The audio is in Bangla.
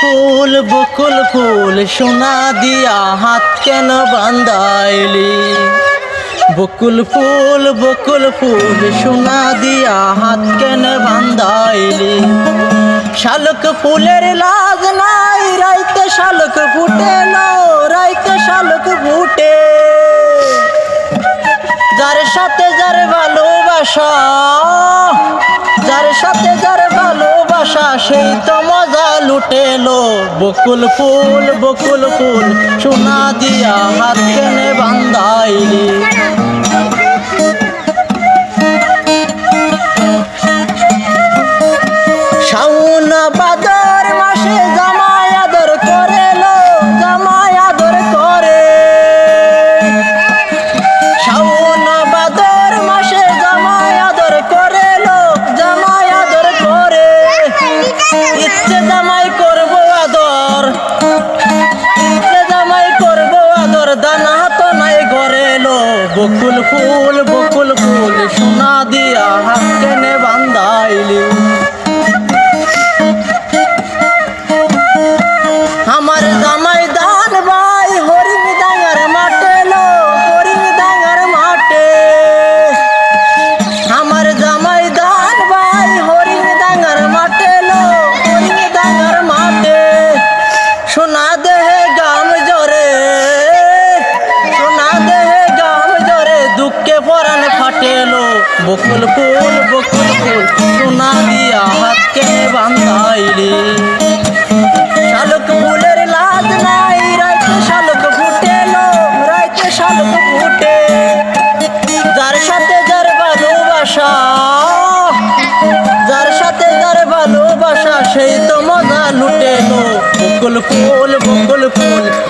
ফুল, বকুল ফুল, সোনা দিয়া হাত কেন বান্ধাইলি? বকুল ফুল বকুল ফুল, সোনা দিয়া হাত কেন বান্ধাইলি? শালক ফুলের লাজ নাই, রাইতে শালক ফুটে নো, রাইতে শালক ফুটে। যার সাথে যার ভালোবাসা, যার সাথে যার ভালোবাসা, সেই তো মজা লুটেলো। বকুল ফুল বকুল ফুল সোনা দিয়া হাত কেনে বান্ধাইলি। ইচ্ছে জামাই করব আদর জামাই করব আদর, দানা তো নাই ঘরে লো বকুল ফুল বকুল ফুল সোনা দিয়া সোনা দেহে গাম জরে। সোনা দেহে গাম জরে। দুঃখে পরাণ ফাটেলো। বকুল ফুল বকুল ফুল, সোনা দিয়া হাতকে বান্ধাইলি। শালক ফুলের লাজ নাই, রাইতে শালক ফুটে লো রাইতে শালক ফুটে। যার সাথে যার ভালোবাসা, যার সাথে যার ভালোবাসা, সেই তো মজা লুটে লো বকুল ফুল বকুল ফুল। না দিয়া হাত